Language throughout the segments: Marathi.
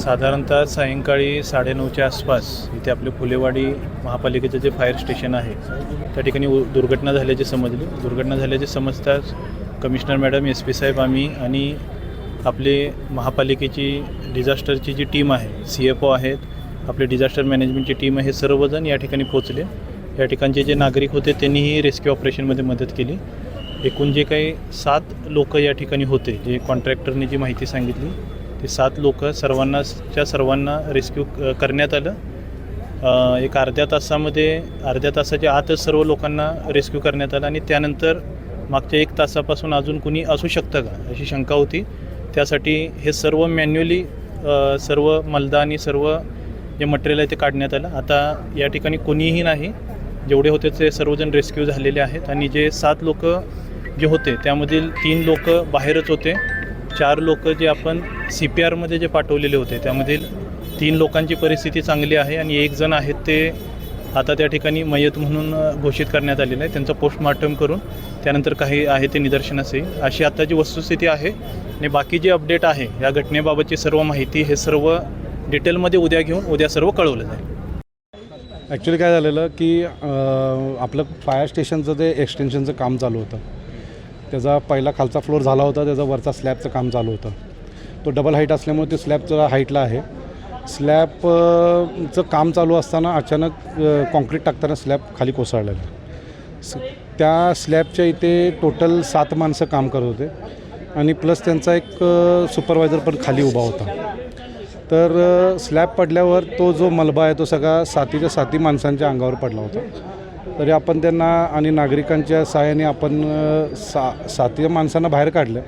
साधारणतः सायंकाळी साडेनऊच्या आसपास इथे आपले फुलेवाडी महापालिकेचं जे फायर स्टेशन आहे त्या ठिकाणी उ- दुर्घटना झाल्याचे समजले. दुर्घटना झाल्याचे समजताच कमिशनर मॅडम एस पी साहेब आम्ही आणि आपले महापालिकेची डिझास्टरची जी टीम आहे सी एफ ओ आहेत आपले डिझास्टर मॅनेजमेंटची टीम आहे हे सर्वजण या ठिकाणी पोचले या ठिकाणचे जे नागरिक होते त्यांनीही रेस्क्यू ऑपरेशनमध्ये मदत केली. एकूण जे काही सात लोक या ठिकाणी होते जे कॉन्ट्रॅक्टरने जी माहिती सांगितली ते सात लोक सर्वांनाच्या सर्वांना रेस्क्यू करण्यात आलं. एक अर्ध्या तासामध्ये अर्ध्या तासाच्या आतच सर्व लोकांना रेस्क्यू करण्यात आलं आणि त्यानंतर मागच्या एक तासापासून अजून कुणी असू शकतं का अशी शंका होती. त्यासाठी हे सर्व मॅन्युअली सर्व मलदा आणि सर्व जे मटेरियल आहे ते काढण्यात आलं. आता या ठिकाणी कोणीही नाही. जेवढे होते ते सर्वजण रेस्क्यू झालेले आहेत आणि जे सात लोक जे होते त्यामधील तीन लोक बाहेरच होते. चार लोक जे आपण सी पी आरमध्ये जे पाठवलेले होते त्यामधील तीन लोकांची परिस्थिती चांगली आहे आणि एक जण आहेत ते आता त्या ठिकाणी मयत म्हणून घोषित करण्यात आलेलं आहे. त्यांचं पोस्टमॉर्टम करून त्यानंतर काही आहे ते निदर्शनास येईल. अशी आता जी वस्तुस्थिती आहे आणि बाकी जे अपडेट आहे या घटनेबाबतची सर्व माहिती हे सर्व डिटेलमध्ये उद्या घेऊन उद्या सर्व कळवलं जाईल. ॲक्च्युली काय झालेलं की आपलं फायर स्टेशनचं ते एक्सटेन्शनचं काम चालू होतं त्याचा पहिला खालचा फ्लोअर झाला होता त्याचा वरचा स्लॅबचं काम चालू होतं. तो डबल हाईट असल्यामुळे ते स्लॅबचं हाईटला आहे. स्लॅबचं काम चालू असताना अचानक कॉन्क्रीट टाकताना स्लॅब खाली कोसळलेला स त्या स्लॅबच्या इथे टोटल सात माणसं काम करत होते. आणि प्लस त्यांचा एक सुपरवायझर पण खाली उभा होता. तर स्लॅब पडल्यावर तो जो मलबा आहे तो सगळा साथीच्या साती माणसांच्या अंगावर पडला होता. तरी आपण त्यांना आणि नागरिकांच्या सहाय्याने आपण सा साथीच्या माणसांना बाहेर काढलं.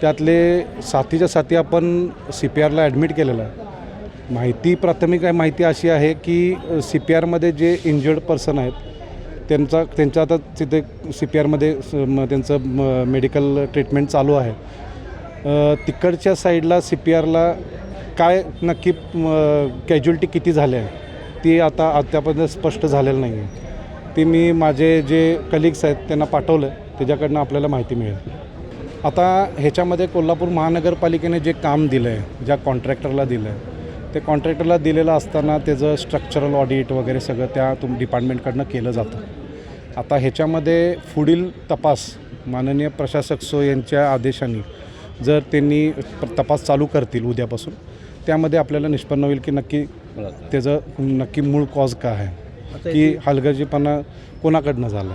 त्यातले साथीच्या साथी आपण सी पी आरला ॲडमिट केलेलं आहे. माहिती प्राथमिक आहे माहिती अशी आहे की सी पी आरमध्ये जे इंजर्ड पर्सन आहेत त्यांचा त्यांचं आता तिथे सी पी आरमध्ये त्यांचं मेडिकल ट्रीटमेंट चालू आहे. तिकडच्या साईडला सी पी आरला काय नक्की कॅज्युअल्टी किती झाल्या आहे ती आता अद्यापर्यंत स्पष्ट झालेलं नाही आहे ती मी माझे जे कलिग्स आहेत त्यांना पाठवलं त्याच्याकडनं आपल्याला माहिती मिळेल. आता ह्याच्यामध्ये कोल्हापूर महानगरपालिकेने जे काम दिलं आहे ज्या कॉन्ट्रॅक्टरला दिलं आहे ते कॉन्ट्रॅक्टरला दिलेलं असताना त्याचं स्ट्रक्चरल ऑडिट वगैरे सगळं त्या तुम डिपार्टमेंटकडनं केलं जातं. आता ह्याच्यामध्ये पुढील तपास माननीय प्रशासक सो यांच्या आदेशाने जर त्यांनी तपास चालू करतील उद्यापासून त्यामध्ये आपल्याला निष्पन्न होईल की नक्की त्याचं नक्की मूळ कॉज काय आहे की हलगर्जीपणा कोणाकडनं झालं